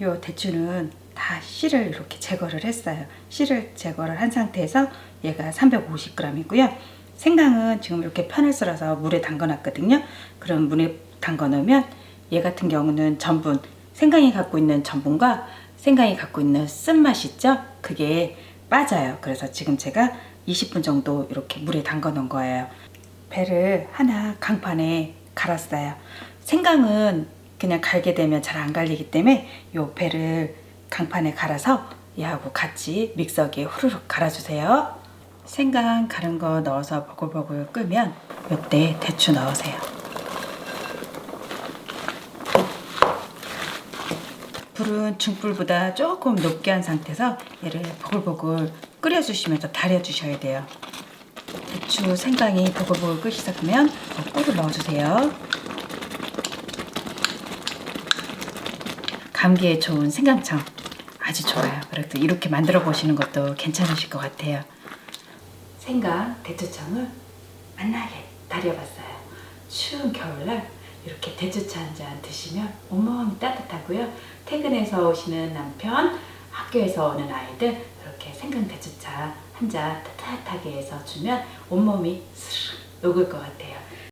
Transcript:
요 대추는 다 씨를 이렇게 제거를 했어요. 씨를 제거를 한 상태에서 얘가 350g이고요. 생강은 지금 이렇게 편을 썰어서 물에 담가 놨거든요. 그럼 물에 담가 놓으면 얘 같은 경우는 전분, 생강이 갖고 있는 전분과 생강이 갖고 있는 쓴맛 있죠? 그게 빠져요. 그래서 지금 제가 20분 정도 이렇게 물에 담가 놓은 거예요. 배를 하나 강판에 갈았어요. 생강은 그냥 갈게 되면 잘 안 갈리기 때문에 요 배를 강판에 갈아서 얘하고 같이 믹서기에 후루룩 갈아주세요. 생강 갈은 거 넣어서 보글보글 끓면 이때 대추 넣으세요. 불은 중불보다 조금 높게 한 상태에서 얘를 보글보글 끓여주시면서 달여주셔야 돼요. 대추 생강이 보글보글 끓기 시작하면 꿀을 넣어주세요. 감기에 좋은 생강청 아주 좋아요. 그래도 이렇게 만들어 보시는 것도 괜찮으실 것 같아요. 생강 대추청을 만나게 달여봤어요. 추운 겨울날 이렇게 대추차 한 잔 드시면 온몸이 따뜻하고요. 퇴근해서 오시는 남편, 학교에서 오는 아이들 이렇게 생강 대추차 한 잔 따뜻하게 해서 주면 온몸이 스르륵 녹을 것 같아요.